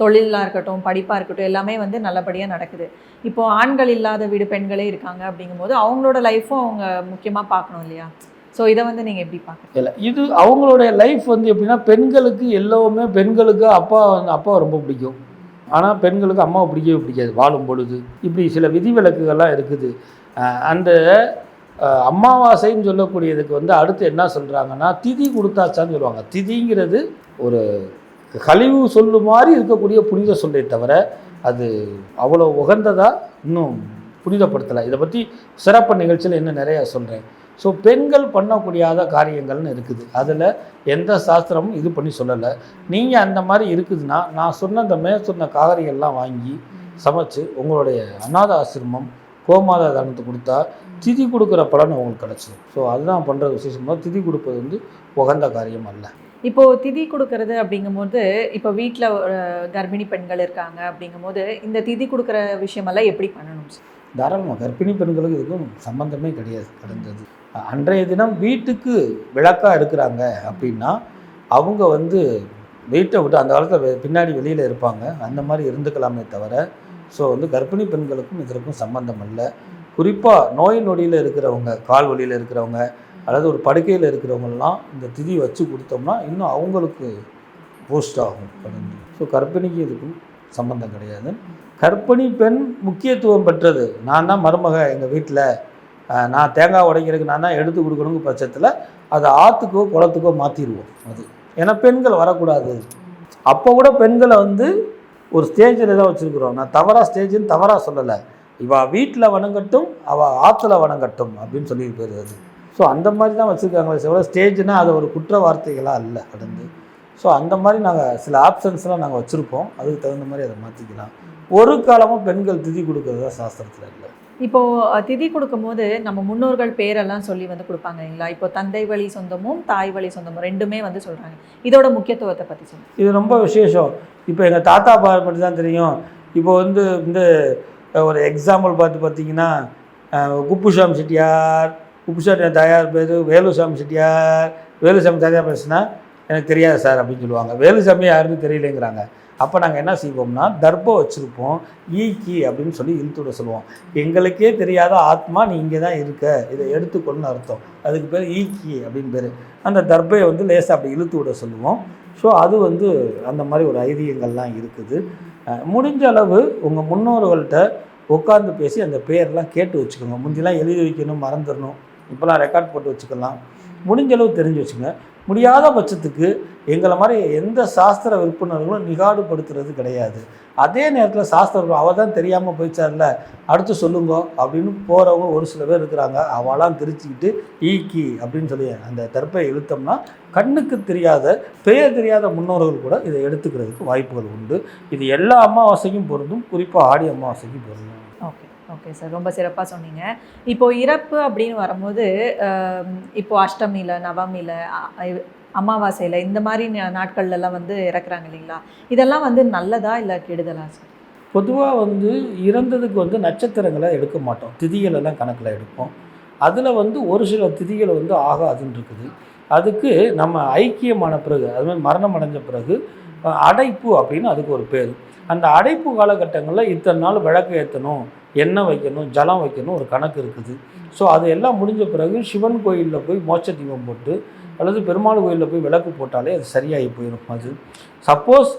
தொழிலாக இருக்கட்டும் படிப்பாக இருக்கட்டும் எல்லாமே வந்து நல்லபடியாக நடக்குது. இப்போ ஆண்கள் இல்லாத வீடு பெண்களே இருக்காங்க அப்படிங்கும்போது அவங்களோட லைஃப்பும் அவங்க முக்கியமாக பார்க்கணும் இல்லையா? ஸோ இதை வந்து நீங்கள் எப்படி பார்க்குறீங்க? இல்லை இது அவங்களுடைய லைஃப் வந்து எப்படின்னா பெண்களுக்கு எல்லாமே பெண்களுக்கு அப்பா வந்து அப்பாவை ரொம்ப பிடிக்கும். ஆனால் பெண்களுக்கு அம்மாவை பிடிக்கவே பிடிக்காது வாழும் பொழுது. இப்படி சில விதிவிலக்குகள்லாம் இருக்குது. அந்த அஹ், அமாவாசைன்னு சொல்லக்கூடியதுக்கு வந்து அடுத்து என்ன சொல்கிறாங்கன்னா திதி கொடுத்தாச்சான்னு சொல்லுவாங்க. திதிங்கிறது ஒரு கழிவு சொல்லு மாதிரி இருக்கக்கூடிய புனித சொல்லை தவிர அது அவ்வளோ உகந்ததாக இன்னும் புனிதப்படுத்தலை. இதை பற்றி சிறப்பு நிகழ்ச்சியில் இன்னும் நிறையா சொல்கிறேன் ஸோ பெண்கள் பண்ணக்கூடியாத காரியங்கள்னு இருக்குது. அதில் எந்த சாஸ்திரமும் இது பண்ணி சொல்லலை. நீங்கள் அந்த மாதிரி இருக்குதுன்னா நான் சொன்ன அந்த மே சொன்ன காகரிகள்லாம் வாங்கி சமைச்சு உங்களுடைய அநாத ஆசிரமம் கோமாதா தானத்தை கொடுத்தா திதி கொடுக்குற பலன் உங்களுக்கு கிடச்சிடும் ஸோ அதுதான் பண்ணுற விசேஷமாக திதி கொடுப்பது வந்து உகந்த காரியம் அல்ல. இப்போது திதி கொடுக்கறது அப்படிங்கும்போது இப்போ வீட்டில் கர்ப்பிணி பெண்கள் இருக்காங்க அப்படிங்கும்போது இந்த திதி கொடுக்குற விஷயமெல்லாம் எப்படி பண்ணணும்? தாராளமாக கர்ப்பிணி பெண்களுக்கு இதுக்கும் சம்பந்தமே கிடையாது கிடந்தது அன்றைய தினம் வீட்டுக்கு விளக்காக இருக்கிறாங்க அப்படின்னா அவங்க வந்து வீட்டை விட்டு அந்த காலத்தில் பின்னாடி வெளியில் இருப்பாங்க. அந்த மாதிரி இருந்துக்கலாமே தவிர ஸோ வந்து கர்ப்பிணி பெண்களுக்கும் இதற்கும் சம்மந்தம் இல்லை. குறிப்பாக நோய் நொடியில் இருக்கிறவங்க கால் வலியில் இருக்கிறவங்க அதாவது ஒரு படுக்கையில் இருக்கிறவங்கலாம் இந்த திதி வச்சு கொடுத்தோம்னா இன்னும் அவங்களுக்கு போஸ்ட் ஆகும் கடந்து ஸோ கர்ப்பிணிக்கு இதுக்கும் சம்பந்தம் கிடையாது. கர்ப்பிணி பெண் முக்கியத்துவம் பெற்றது. நான் தான் மருமக எங்கள் வீட்டில் நான் தேங்காய் உடைக்கிறதுக்கு நான் தான் எடுத்து கொடுக்கணுங்க பட்சத்தில் அதை ஆற்றுக்கோ குளத்துக்கோ மாற்றிடுவோம் அது. ஏன்னா பெண்கள் வரக்கூடாது. அப்போ கூட பெண்களை வந்து ஒரு ஸ்டேஜில் தான் வச்சுருக்குறோம். நான் தவறாக ஸ்டேஜ்னு தவறாக சொல்லலை. இவள் வீட்டில் வணங்கட்டும் அவள் ஆற்றுல வணங்கட்டும் அப்படின்னு சொல்லி போயிருது ஸோ அந்த மாதிரி தான் வச்சுருக்காங்களே தவிர ஸ்டேஜ்னால் அது ஒரு குற்ற வார்த்தைகளாக அல்ல கடந்து. ஸோ அந்த மாதிரி நாங்கள் சில ஆப்ஷன்ஸ்லாம் நாங்கள் வச்சுருப்போம். அதுக்கு தகுந்த மாதிரி அதை மாற்றிக்கலாம் ஒரு காலமும் பெண்கள் திதி கொடுக்கறதா சாஸ்திரத்தில் இல்லை. இப்போ அஹ், திதி கொடுக்கும்போது நம்ம முன்னோர்கள் பேரெல்லாம் சொல்லி வந்து கொடுப்பாங்க இல்லைங்களா? இப்போ தந்தை வழி சொந்தமும் தாய் வழி சொந்தமும் ரெண்டுமே வந்து சொல்றாங்க. இதோட முக்கியத்துவத்தை பத்தி சொல்லுங்க. இது ரொம்ப விசேஷம். இப்போ எங்கள் தாத்தா பார் மட்டும் தான் தெரியும். இப்போ வந்து இந்த ஒரு எக்ஸாம்பிள் பார்த்து பார்த்தீங்கன்னா குப்புசாமி செட்டியார் உப்புசாமி தாயார் பேர் வேலுசாமி செட்டியார். வேலுசாமி தாயார் பேசுனா எனக்கு தெரியாது சார் அப்படின்னு சொல்லுவாங்க. வேலுசாமி யாருன்னு தெரியலேங்கிறாங்க. அப்போ நாங்கள் என்ன செய்வோம்னா தர்ப்பம் வச்சுருப்போம். ஈக்கி அப்படின்னு சொல்லி இழுத்து விட சொல்லுவோம். எங்களுக்கே தெரியாத ஆத்மா நீ இங்கே தான் இருக்க. இதை எடுத்துக்கொள்ளுன்னு அர்த்தம். அதுக்கு பேர் ஈக்கி அப்படின்னு பேர். அந்த தர்ப்பையை வந்து லேசாக அப்படி இழுத்து விட சொல்லுவோம். ஸோ அது வந்து அந்த மாதிரி ஒரு ஐதீகங்கள்லாம் இருக்குது. முடிஞ்ச அளவு உங்கள் முன்னோர்கள்ட்ட உட்காந்து பேசி அந்த பேர்லாம் கேட்டு வச்சுக்கோங்க. முந்திலாம் எழுதி வைக்கணும் மறந்துடணும். இப்போலாம் ரெக்கார்ட் போட்டு வச்சுக்கலாம். முடிஞ்ச அளவு தெரிஞ்சு வச்சுங்க. முடியாத பட்சத்துக்கு எங்களை மாதிரி எந்த சாஸ்திர விற்பனர்களும் நிகாடுபடுத்துறது கிடையாது. அதே நேரத்தில் சாஸ்திரம் அவள் தான் தெரியாமல் போயிச்சார்ல அடுத்து சொல்லுங்க அப்படின்னு போகிறவங்க ஒரு சில பேர் இருக்கிறாங்க. அவளாம் திரிச்சுக்கிட்டு ஈக்கி அப்படின்னு சொல்லி அந்த தற்பை இழுத்தோம்னா கண்ணுக்கு தெரியாத பெயர் தெரியாத முன்னோர்கள் கூட இதை எடுத்துக்கிறதுக்கு வாய்ப்புகள் உண்டு. இது எல்லா அமாவாசைக்கும் பொருந்தும் குறிப்பாக ஆடி அமாவாசைக்கும் பொருந்தும். ஓகே சார் ரொம்ப சிறப்பாக சொன்னீங்க. இப்போ இறப்பு அப்படின்னு வரும்போது இப்போது இப்போ அஷ்டமியில் நவமியில் அமாவாசையில் இந்த மாதிரி நாட்கள்லலாம் வந்து இறக்குறாங்க இல்லைங்களா? இதெல்லாம் வந்து நல்லதா இல்லை கெடுதலா சார் பொதுவாக வந்து இறந்ததுக்கு வந்து நட்சத்திரங்களை எடுக்க மாட்டோம். திதிகளெல்லாம் கணக்கில் எடுப்போம். அதில் வந்து ஒரு சில திதிகள் வந்து ஆகாதுன்னு இருக்குது. அதுக்கு நம்ம ஐக்கியமான பிறகு அது மாதிரி மரணம் அடைஞ்ச பிறகு அடைப்பு அப்படின்னு அதுக்கு ஒரு பேர். அந்த அடைப்பு காலகட்டங்களில் இத்தனை நாள் விளக்கு ஏற்றணும் எண்ணெய் வைக்கணும் ஜலம் வைக்கணும் ஒரு கணக்கு இருக்குது. ஸோ அது எல்லாம் முடிஞ்ச பிறகு சிவன் கோயிலில் போய் மோட்ச தீபம் போட்டு அல்லது பெருமாள் கோயிலில் போய் விளக்கு போட்டாலே அது சரியாகி போயிடும் அது. சப்போஸ்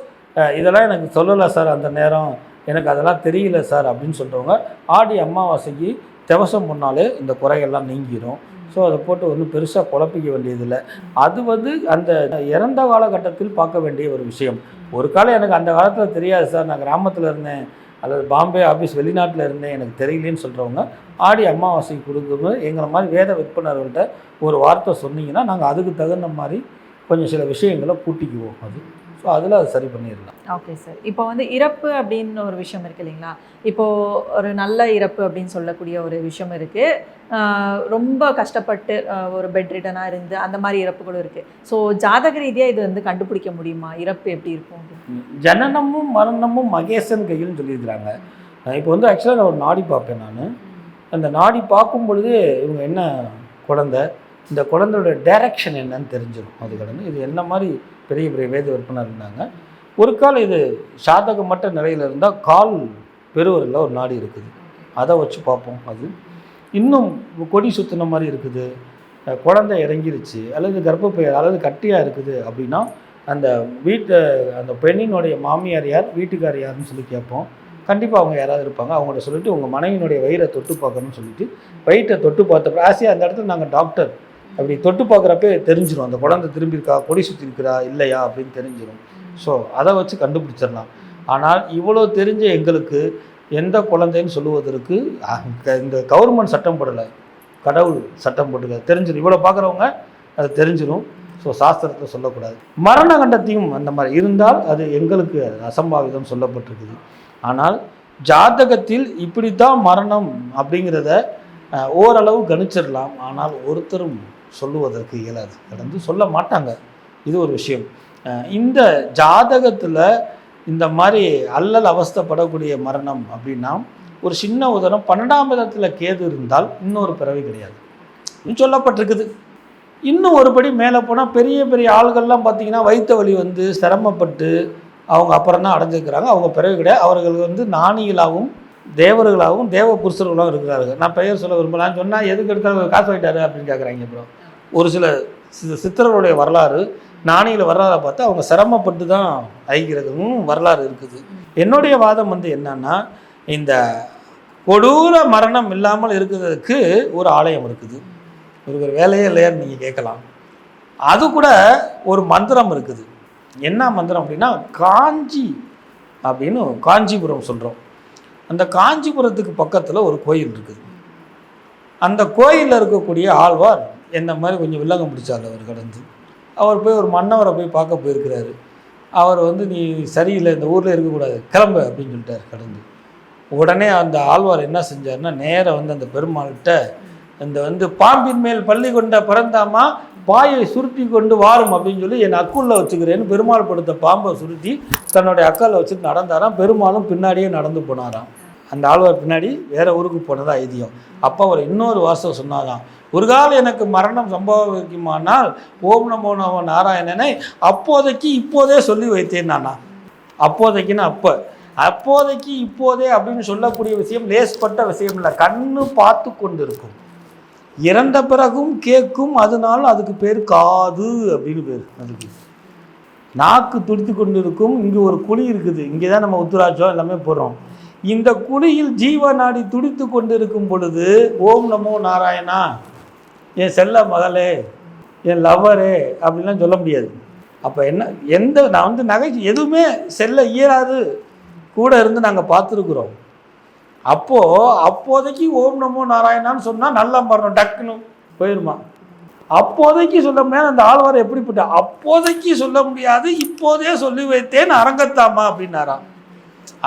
இதெல்லாம் எனக்கு சொல்லலை சார் அந்த நேரம். எனக்கு அதெல்லாம் தெரியல சார் அப்படின்னு சொல்கிறவங்க ஆடி அமாவாசைக்கு திவசம் பண்ணாலே இந்த குறைகள்லாம் நீங்கிடும் ஸோ அதை போட்டு ஒன்றும் பெருசாக குழப்பிக்க வேண்டியதில்லை. அது வந்து அந்த இறந்த காலகட்டத்தில் பார்க்க வேண்டிய ஒரு விஷயம். ஒரு காலம் எனக்கு அந்த காலத்தில் தெரியாது சார். நான் கிராமத்தில் இருந்தேன். அல்லது பாம்பே ஆஃபீஸ் வெளிநாட்டில் இருந்தேன். எனக்கு தெரியலேன்னு சொல்கிறவங்க ஆடி அமாவாசைக்கு கொடுக்கும்போது எங்களை மாதிரி வேத விற்பனர்கள்ட்ட ஒரு வார்த்தை சொன்னீங்கன்னா நாங்கள் அதுக்கு தகுந்த மாதிரி கொஞ்சம் சில விஷயங்களை கூட்டிக்குவோம் அது. ஸோ அதில் அது சரி பண்ணிடலாம். ஓகே சார் இப்போ வந்து இறப்பு அப்படின்னு ஒரு விஷயம் இருக்கு இல்லைங்களா? இப்போது ஒரு நல்ல இறப்பு அப்படின்னு சொல்லக்கூடிய ஒரு விஷயம் இருக்குது ரொம்ப கஷ்டப்பட்டு ஒரு பெட் ரிட்டனாக இருந்து அந்த மாதிரி இறப்புகளும் இருக்கு. ஸோ ஜாதக ரீதியாக இது வந்து கண்டுபிடிக்க முடியுமா? இறப்பு எப்படி இருக்கும்? ஜனனமும் மரணமும் மகேசன் கையில்னு சொல்லியிருக்கிறாங்க. இப்போ வந்து ஆக்சுவலாக நான் ஒரு நாடி பார்ப்பேன் நான். அந்த நாடி பார்க்கும் பொழுது இவங்க என்ன குழந்தை? இந்த குழந்தையோட டைரக்ஷன் என்னன்னு தெரிஞ்சிடும் அது கடந்து இது என்ன மாதிரி பெரிய பெரிய வேத விற்பனர் இருந்தாங்க. ஒரு கால் இது சாதகமற்ற நிலையில் இருந்தால் கால் பெருவரில் ஒரு நாடி இருக்குது. அதை வச்சு பார்ப்போம். அது இன்னும் கொடி சுத்தின மாதிரி இருக்குது. குழந்தை இறங்கிருச்சு அல்லது கர்ப்பப்பை அல்லது கட்டியாக இருக்குது அப்படின்னா அந்த வீட்டை அந்த பெண்ணினுடைய மாமியார் யார் வீட்டுக்கார் யாருன்னு சொல்லி கேட்போம். கண்டிப்பாக அவங்க யாராவது இருப்பாங்க. அவங்கள்ட்ட சொல்லிட்டு உங்கள் மனைவியினுடைய வயிறை தொட்டு பார்க்கணும்னு சொல்லிட்டு வயிற்றை தொட்டு பார்த்தப்ப ஆசையாக அந்த இடத்துல நாங்கள் டாக்டர். அப்படி தொட்டு பார்க்குறப்பே தெரிஞ்சிடும் அந்த குழந்தை திரும்பியிருக்கா கொடி சுற்றி இருக்கிறா இல்லையா அப்படின்னு தெரிஞ்சிடும் ஸோ அதை வச்சு கண்டுபிடிச்சிடலாம். ஆனால் இவ்வளோ தெரிஞ்ச எங்களுக்கு எந்த குழந்தைன்னு சொல்லுவதற்கு இந்த கவர்மெண்ட் சட்டம் போடலை கடவுள் சட்டம் போட்டுக்க தெரிஞ்சிடும் இவ்வளோ பார்க்குறவங்க அது தெரிஞ்சிடும் ஸோ சாஸ்திரத்தை சொல்லக்கூடாது. மரண கண்டத்தையும் அந்த மாதிரி இருந்தால் அது எங்களுக்கு அசம்பாவிதம் சொல்லப்பட்டிருக்குது. ஆனால் ஜாதகத்தில் இப்படித்தான் மரணம் அப்படிங்கிறத ஓரளவு கணிச்சிடலாம். ஆனால் ஒருத்தரும் சொல்லுவதற்கு இயலாது. கடந்து சொல்ல மாட்டாங்க. இது ஒரு விஷயம். இந்த ஜாதகத்தில் இந்த மாதிரி அல்லல் அவஸ்தைப்படக்கூடிய மரணம் அப்படின்னா ஒரு சின்ன உதாரணம் பன்னெண்டாம் விதத்தில் கேது இருந்தால் இன்னொரு பிறவி கிடையாது. சொல்லப்பட்டிருக்குது. இன்னும் ஒருபடி மேலே போனால் பெரிய பெரிய ஆள்கள்லாம் பார்த்திங்கன்னா வைத்த வலி வந்து சிரமப்பட்டு அவங்க அப்புறம் தான் அடைஞ்சிருக்கிறாங்க. அவங்க பிறகு கிடையாது. அவர்கள் வந்து நாணிகளாகவும் தேவர்களாகவும் தேவ புருஷர்களாகவும் இருக்கிறார்கள். நான் பெயர் சொல்ல விரும்பலான்னு சொன்னால் எதுக்கு எடுத்தாலும் காசு வாங்கிட்டாரு அப்படின்னு கேட்குறாங்க அப்புறம் ஒரு சில சி- சித்தர்களுடைய வரலாறு நாணயில் வரலாறை பார்த்தா அவங்க சிரமப்பட்டு தான் அழிக்கிறதும் வரலாறு இருக்குது. என்னுடைய வாதம் வந்து என்னன்னா இந்த கொடூர மரணம் இல்லாமல் இருக்கிறதுக்கு ஒரு ஆலயம் இருக்குது. ஒரு வேலையே இல்லையான்னு நீங்கள் கேட்கலாம். அது கூட ஒரு மந்திரம் இருக்குது. என்ன மந்திரம் அப்படின்னா காஞ்சி அப்படின்னு காஞ்சிபுரம் சொல்கிறோம் அந்த காஞ்சிபுரத்துக்கு பக்கத்தில் ஒரு கோயில் இருக்குது. அந்த கோயிலில் இருக்கக்கூடிய ஆழ்வார் என்ன மாதிரி கொஞ்சம் வில்லங்கம் பிடிச்சார் அவர் கடந்து. அவர் போய் ஒரு மன்னவரை போய் பார்க்க போயிருக்கிறாரு. அவர் வந்து நீ சரியில்லை இந்த ஊரில் இருக்கக்கூடாது கிளம்பு அப்படின்னு சொல்லிட்டார் கடந்து. உடனே அந்த ஆழ்வார் என்ன செஞ்சாருன்னா நேராக வந்து அந்த பெருமாள்கிட்ட இந்த வந்து பாம்பின் மேல் பள்ளி கொண்ட பிறந்தாமா பாயை சுருட்டி கொண்டு வாரும் அப்படின்னு சொல்லி என் அக்குள்ள வச்சுக்கிறேன்னு பெருமாள் படுத்த பாம்பை சுருட்டி தன்னுடைய அக்கால வச்சுட்டு நடந்தாராம். பெருமாளும் பின்னாடியே நடந்து போனாராம். அந்த ஆழ்வார் பின்னாடி வேற ஊருக்கு போனதா ஐதியம் அப்போ அவர் இன்னொரு வாசம் சொன்னாராம் ஒரு காலம் எனக்கு மரணம் சம்பவிக்குமானால் ஓம் நமோ நம நாராயணனை அப்போதைக்கு இப்போதே சொல்லி வைத்தேன் நானா. அப்போதைக்குன்னு அப்போ. அப்போதைக்கு இப்போதே அப்படின்னு சொல்லக்கூடிய விஷயம் லேஸ்பட்ட விஷயம் இல்லை கண்ணு பார்த்து கொண்டு இருக்கும் இறந்த பிறகும் கேட்கும் அதனால அதுக்கு பேர் காது அப்படின்னு பேர் அதுக்கு. நாக்கு துடித்து கொண்டு இருக்கும் இங்கே ஒரு குழி இருக்குது இங்கே தான் நம்ம உத்துராட்சம் எல்லாமே போடுறோம். இந்த குழியில் ஜீவ நாடி துடித்து கொண்டிருக்கும் பொழுது ஓம் நமோ நாராயணா என் செல்ல மகளே என் லவ்வரே அப்படின்லாம் சொல்ல முடியாது. அப்போ என்ன எந்த நான் வந்து நகைச்சு எதுவுமே செல்ல இயலாது கூட இருந்து நாங்கள் பார்த்துருக்குறோம். அப்போது அப்போதைக்கு ஓம் நமோ நாராயணான்னு சொன்னால் நல்லா மரணம் டக்குன்னு போயிடுமா அப்போதைக்கு சொல்ல முடியாது அந்த ஆழ்வார் எப்படிப்பட்ட அப்போதைக்கு சொல்ல முடியாது இப்போதே சொல்லி வைத்தேன் அரங்கத்தாமா அப்படின்னாராம்.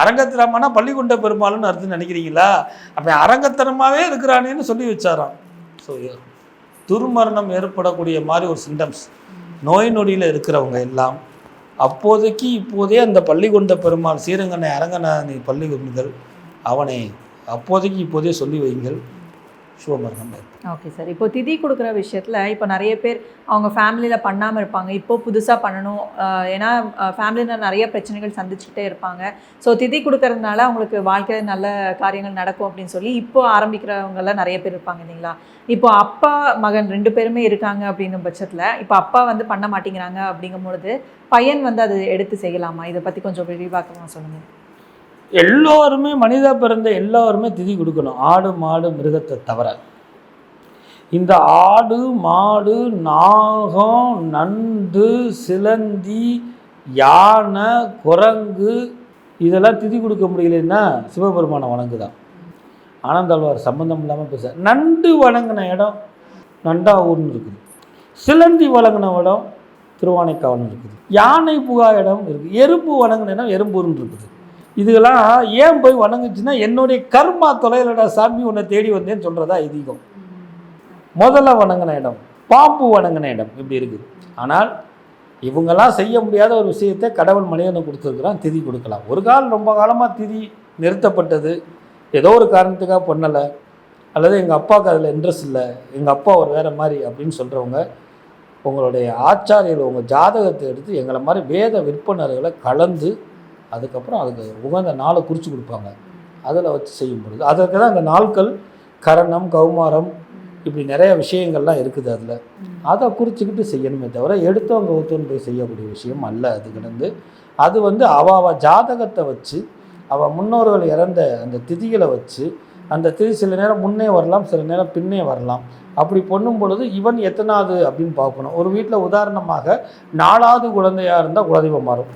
அரங்கத்திரமானா பள்ளிக்கொண்ட பெருமாள்னு அர்த்தம் நினைக்கிறீங்களா? அப்போ அரங்கத்தனமாகவே இருக்கிறானேன்னு சொல்லி வச்சாராம். ஸோ துர்மரணம் ஏற்படக்கூடிய மாதிரி ஒரு சிம்டம்ஸ் நோய் நொடியில் இருக்கிறவங்க எல்லாம் அப்போதைக்கு இப்போதே அந்த பள்ளிக்கொண்ட பெருமாள் ஸ்ரீரங்கனை அரங்கநாதனை பள்ளி கொண்டுங்கள் அவனை அப்போதைக்கு இப்போதே சொல்லி வையுங்கள். சிவமரணம் ஓகே சார் இப்போ திதி கொடுக்குற விஷயத்தில் இப்போ நிறைய பேர் அவங்க ஃபேமிலியில் பண்ணாமல் இருப்பாங்க. இப்போ புதுசாக பண்ணணும். ஏன்னா ஃபேமிலியில் நிறைய பிரச்சனைகள் சந்திச்சுக்கிட்டே இருப்பாங்க. ஸோ திதி கொடுக்கறதுனால அவங்களுக்கு வாழ்க்கையில் நல்ல காரியங்கள் நடக்கும் அப்படின்னு சொல்லி இப்போ ஆரம்பிக்கிறவங்கெல்லாம் நிறைய பேர் இருப்பாங்க இல்லைங்களா? இப்போ அப்பா மகன் ரெண்டு பேருமே இருக்காங்க அப்படின்னும் பட்சத்தில் இப்போ அப்பா வந்து பண்ண மாட்டேங்கிறாங்க அப்படிங்கும் பொழுது பையன் வந்து அது எடுத்து செய்யலாமா? இதை பற்றி கொஞ்சம் விரிவாக்கமாக சொல்லுங்கள் எல்லோருமே மனித பிறந்த எல்லோருமே திதி கொடுக்கணும். ஆடு மாடு மிருகத்தை தவிர. இந்த ஆடு மாடு நாகம் நண்டு சிலந்தி யானை குரங்கு இதெல்லாம் திதி கொடுக்க முடியலன்னா சிவபெருமானை வணங்குதான். ஆனந்தாழ்வார் சம்மந்தம் இல்லாமல் பேச நண்டு வணங்கின இடம் நண்டாவூர்னு இருக்குது. சிலந்தி வழங்கின இடம் திருவானைக்காவல்னு இருக்குது. யானை புகா இடம் இருக்குது எறும்பு வணங்கின இடம் எறும்பூர்னு இருக்குது. இதுகெல்லாம் ஏன் போய் வணங்குச்சுன்னா என்னுடைய கர்மா தொலைலடா சாமி உன்னை தேடி வந்தேன்னு சொல்கிறதா ஐதீகம். முதல்ல வணங்கின இடம் பாம்பு வணங்கின இடம் இப்படி இருக்குது. ஆனால் இவங்கெல்லாம் செய்ய முடியாத ஒரு விஷயத்தை கடவுள் மனிதனை கொடுத்துருக்குறான் திதி கொடுக்கலாம். ஒரு காலம் ரொம்ப காலமாக திதி நிறுத்தப்பட்டது. ஏதோ ஒரு காரணத்துக்காக பண்ணலை. அல்லது எங்கள் அப்பாவுக்கு அதில் இன்ட்ரெஸ்ட் இல்லை. எங்கள் அப்பா ஒரு வேறு மாதிரி அப்படின்னு சொல்கிறவங்க உங்களுடைய ஆச்சாரியர்கள் உங்கள் ஜாதகத்தை எடுத்து எங்களை மாதிரி வேத விற்பனர்களை கலந்து அதுக்கப்புறம் அதுக்கு உகந்த நாளை குறித்து கொடுப்பாங்க. அதில் வச்சு செய்யும் பொழுது. அதற்கு தான் அந்த நாட்கள் கரணம் கௌமாரம் இப்படி நிறைய விஷயங்கள்லாம் இருக்குது அதில். அதை குறிச்சிக்கிட்டு செய்யணுமே தவிர எடுத்தவங்க ஒத்துன்னு போய் செய்யக்கூடிய விஷயம் அல்ல. அது கிடந்து அது வந்து அவ அவ ஜாதகத்தை வச்சு அவள் முன்னோர்கள் இறந்த அந்த திதிகளை வச்சு அந்த திதி சில நேரம் முன்னே வரலாம் சில நேரம் பின்னே வரலாம். அப்படி பொண்ணும் பொழுது இவன் எத்தனாவது அப்படின்னு பார்க்கணும். ஒரு வீட்டில் உதாரணமாக நாலாவது குழந்தையாக இருந்தால் குலதெய்வம் மாறும்.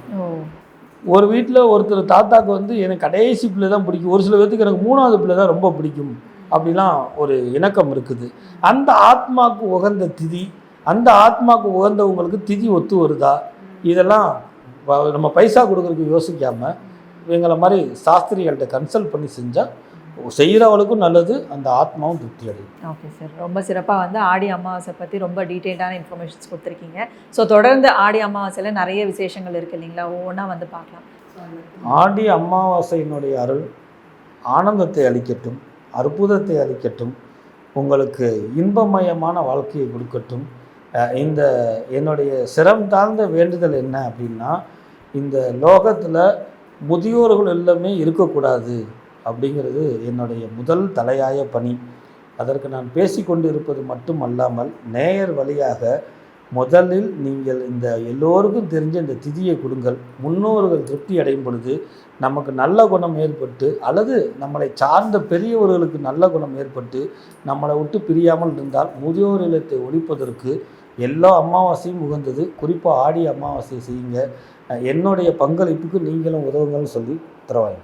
ஒரு வீட்டில் ஒருத்தர் தாத்தாக்கு வந்து எனக்கு கடைசி பிள்ளை தான் பிடிக்கும். ஒரு சில பேர்த்துக்கு எனக்கு மூணாவது பிள்ளை தான் ரொம்ப பிடிக்கும். அப்படிலாம் ஒரு இணக்கம் இருக்குது. அந்த ஆத்மாக்கு உகந்த திதி அந்த ஆத்மாக்கு உகந்தவங்களுக்கு திதி ஒத்து வருதா? இதெல்லாம் நம்ம பைசா கொடுக்குறதுக்கு யோசிக்காமல் எங்களை மாதிரி சாஸ்திரிகள்கிட்ட கன்சல்ட் பண்ணி செஞ்சால் செய்கிறவளுக்கும் நல்லது அந்த ஆத்மாவும் திருப்தி அடையும். ஓகே சார் ரொம்ப சிறப்பாக வந்து ஆடி அமாவாசை பற்றி ரொம்ப டீட்டெயில்டான இன்ஃபர்மேஷன்ஸ் கொடுத்துருக்கீங்க. ஸோ தொடர்ந்து ஆடி அமாவாசையில் நிறைய விசேஷங்கள் இருக்குது இல்லைங்களா? ஒவ்வொன்றா வந்து பார்க்கலாம். ஆடி அமாவாசையினுடைய அருள் ஆனந்தத்தை அளிக்கட்டும் அற்புதத்தை அளிக்கட்டும் உங்களுக்கு இன்பமயமான வாழ்க்கையை கொடுக்கட்டும். இந்த என்னுடைய சிரம் தாழ்ந்த வேண்டுதல் என்ன அப்படின்னா இந்த லோகத்தில் முதியோர்கள் எல்லாமே இருக்கக்கூடாது. அப்படிங்கிறது என்னுடைய முதல் தலையாய பணி. அதற்கு நான் பேசிக்கொண்டு இருப்பது மட்டும் அல்லாமல் நேயர் வழியாக முதலில் நீங்கள் இந்த எல்லோருக்கும் தெரிஞ்ச இந்த திதியை கொடுங்கள். முன்னோர்கள் திருப்தி அடையும் பொழுது நமக்கு நல்ல குணம் ஏற்பட்டு அல்லது நம்மளை சார்ந்த பெரியவர்களுக்கு நல்ல குணம் ஏற்பட்டு நம்மளை விட்டு பிரியாமல் இருந்தால் முதியோர் இல்லத்தை ஒழிப்பதற்கு எல்லா அமாவாசையும் உகந்தது. குறிப்பாக ஆடி அமாவாசையை செய்யுங்க. என்னுடைய பங்களிப்புக்கு நீங்களும் உதவுங்கள்னு சொல்லி உத்தரவாங்க